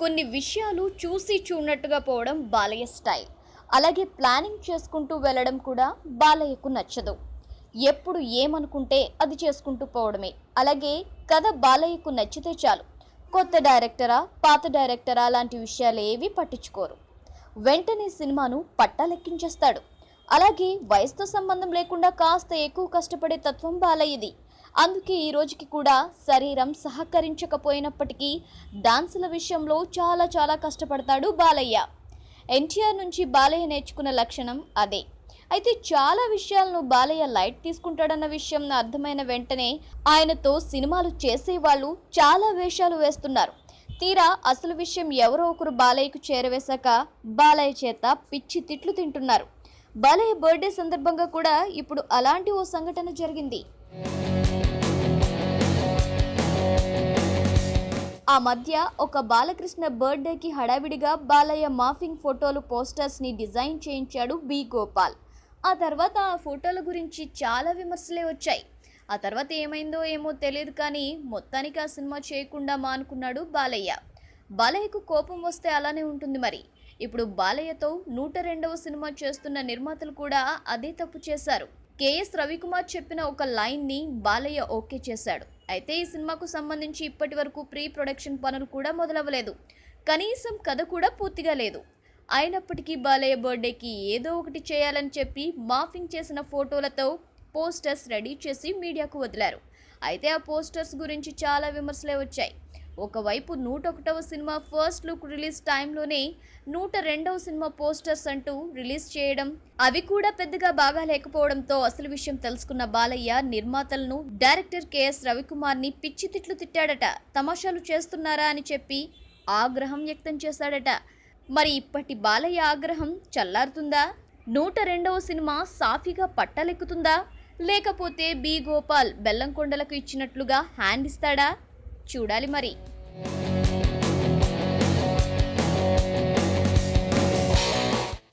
కొన్ని విషయాలు చూసి చూడనట్టుగా పోవడం బాలయ్య స్టైల్. అలాగే ప్లానింగ్ చేసుకుంటూ వెళ్ళడం కూడా బాలయ్యకు నచ్చదు. ఎప్పుడు ఏమనుకుంటే అది చేసుకుంటూ పోవడమే. అలాగే కథ బాలయ్యకు నచ్చితే చాలు. కొత్త డైరెక్టరా పాత డైరెక్టరా లాంటి విషయాలు ఏవి పట్టించుకోరు. వెంటనే సినిమాను పట్టాలెక్కించేస్తాడు. అలాగే వయసుతో సంబంధం లేకుండా కాస్త ఎక్కువ కష్టపడే తత్వం బాలయ్యది. అందుకే ఈ రోజుకి కూడా శరీరం సహకరించకపోయినప్పటికీ డాన్సుల విషయంలో చాలా చాలా కష్టపడతాడు బాలయ్య. ఎన్టీఆర్ నుంచి బాలయ్య నేర్చుకున్న లక్షణం అదే. అయితే చాలా విషయాలను బాలయ్య లైట్ తీసుకుంటాడన్న విషయం అర్థమైన వెంటనే ఆయనతో సినిమాలు చేసేవాళ్ళు చాలా వేషాలు వేస్తున్నారు. తీరా అసలు విషయం ఎవరో ఒకరు బాలయ్యకు చేరవేశాక బాలయ్య చేత పిచ్చి తిట్లు తింటున్నారు. బాలయ్య బర్త్డే సందర్భంగా కూడా ఇప్పుడు అలాంటి ఓ సంఘటన జరిగింది. ఆ మధ్య ఒక బాలకృష్ణ బర్త్డేకి హడావిడిగా బాలయ్య మాఫింగ్ ఫోటోలు పోస్టర్స్ని డిజైన్ చేయించాడు బి. గోపాల్. ఆ తర్వాత ఆ ఫోటోల గురించి చాలా విమర్శలే వచ్చాయి. ఆ తర్వాత ఏమైందో ఏమో తెలియదు కానీ మొత్తానికి ఆ సినిమా చేయకుండా మానుకున్నాడు బాలయ్య. బాలయ్యకు కోపం వస్తే అలానే ఉంటుంది మరి. ఇప్పుడు బాలయ్యతో నూట రెండవ సినిమా చేస్తున్న నిర్మాతలు కూడా అదే తప్పు చేశారు. కేఎస్ రవికుమార్ చెప్పిన ఒక లైన్ని బాలయ్య ఓకే చేశాడు. అయితే ఈ సినిమాకు సంబంధించి ఇప్పటి వరకు ప్రీ ప్రొడక్షన్ పనులు కూడా మొదలవ్వలేదు. కనీసం కథ కూడా పూర్తిగా లేదు. అయినప్పటికీ బాలయ్య బర్త్డేకి ఏదో ఒకటి చేయాలని చెప్పి మాఫింగ్ చేసిన ఫోటోలతో పోస్టర్స్ రెడీ చేసి మీడియాకు వదిలారు. అయితే ఆ పోస్టర్స్ గురించి చాలా విమర్శలే వచ్చాయి. ఒకవైపు నూట ఒకటవ సినిమా ఫస్ట్ లుక్ రిలీజ్ టైంలోనే నూట రెండవ సినిమా పోస్టర్స్ అంటూ రిలీజ్ చేయడం అవి కూడా పెద్దగా బాగా లేకపోవడంతో అసలు విషయం తెలుసుకున్న బాలయ్య నిర్మాతలను డైరెక్టర్ కెఎస్ రవికుమార్ని పిచ్చి తిట్లు తిట్టాడట. తమాషాలు చేస్తున్నారా అని చెప్పి ఆగ్రహం వ్యక్తం చేశాడట. మరి ఇప్పటి బాలయ్య ఆగ్రహం చల్లారుతుందా? నూట రెండవ సినిమా సాఫీగా పట్టలెక్కుతుందా? లేకపోతే బి గోపాల్ బెల్లంకొండలకు ఇచ్చినట్లుగా హ్యాండ్ ఇస్తాడా? చూడాలి మరి.